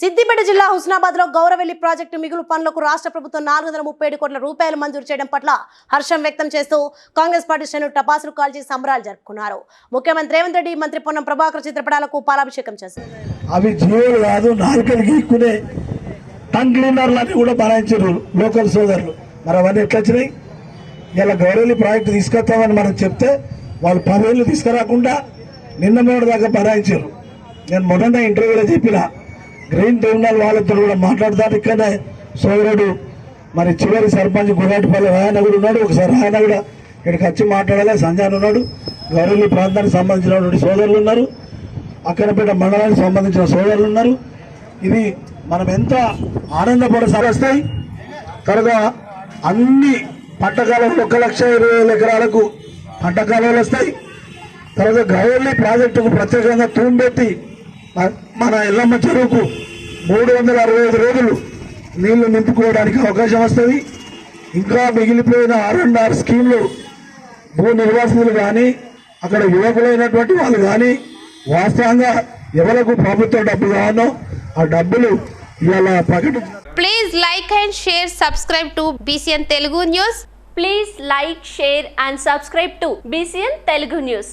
సిద్దిపేట జిల్లా హుస్నాబాద్లో గౌరవెల్లి ప్రాజెక్టు మిగులు పనులకు రాష్ట్ర ప్రభుత్వం నాలుగు వందల ముప్పై ఏడు కోట్ల రూపాయలు మంజూరు చేయడం పట్ల హర్షం వ్యక్తం చేస్తూ కాంగ్రెస్ పార్టీ శ్రేణులు టపాసులు కాల్చి సంబరాలు జరుపుకున్నారు. ముఖ్యమంత్రి రేవంత్ రెడ్డి మంత్రి పొన్నం ప్రభాకర్ చిత్రపటాలకు పాలాభిషేకం చేశారు. అవి జీవులు కాదు నాలుకలు గీక్కునే టంగ్ క్లీనర్లని కూడా బనాయించారు లోకల్ సోదరులు. మరి అవన్నీ ఎట్లా వచ్చినాయి ఇలా గౌరవలి ప్రాజెక్టు తీసుకొస్తామని మనం చెప్తే వాళ్ళు పదేళ్ళు తీసుకురాకుండా నిన్న మూడు దాకా బనాయించారు నేను మొదట ఇంటర్వ్యూలో చెప్పినా గ్రీన్ ట్రిబ్యునల్ వాళ్ళతో కూడా మాట్లాడతాను ఇక్కడనే సోదరుడు మరి చివరి సర్పంచ్ గురాటిపల్లి ఆయన కూడా ఉన్నాడు. ఒకసారి ఆయన కూడా ఇక్కడికి వచ్చి మాట్లాడాలి. సంజయ్ ఉన్నాడు. గౌరవలి ప్రాంతానికి సంబంధించినటువంటి సోదరులు ఉన్నారు. అక్కడపేట మండలానికి సంబంధించిన సోదరులు ఉన్నారు. ఇది మనం ఎంత ఆనందపడ వస్తాయి తర్వాత అన్ని పంట కాలంలో ఒక లక్ష ఇరవై వేల ఎకరాలకు పంట కాలువలు వస్తాయి. తర్వాత గౌరవల్లి ప్రాజెక్టుకు ప్రత్యేకంగా తూంబెట్టి మన ఎల్లమ్మ చెరువుకు మూడు వందల అరవై ఐదు రోజులు నీళ్ళు నింపుకోవడానికి అవకాశం వస్తుంది. ఇంకా మిగిలిపోయిన ఆర్ అండ్ ఆర్ స్కీమ్లు భూ నిర్వాసితులు కానీ అక్కడ యువకులైనటువంటి వాళ్ళు కానీ వాస్తవంగా ఎవరకు ప్రభుత్వ డబ్బులు కావాలో ఆ డబ్బులు ఇవాళ ప్రకటి please like and share subscribe to BCN Telugu news please like share and subscribe to BCN Telugu news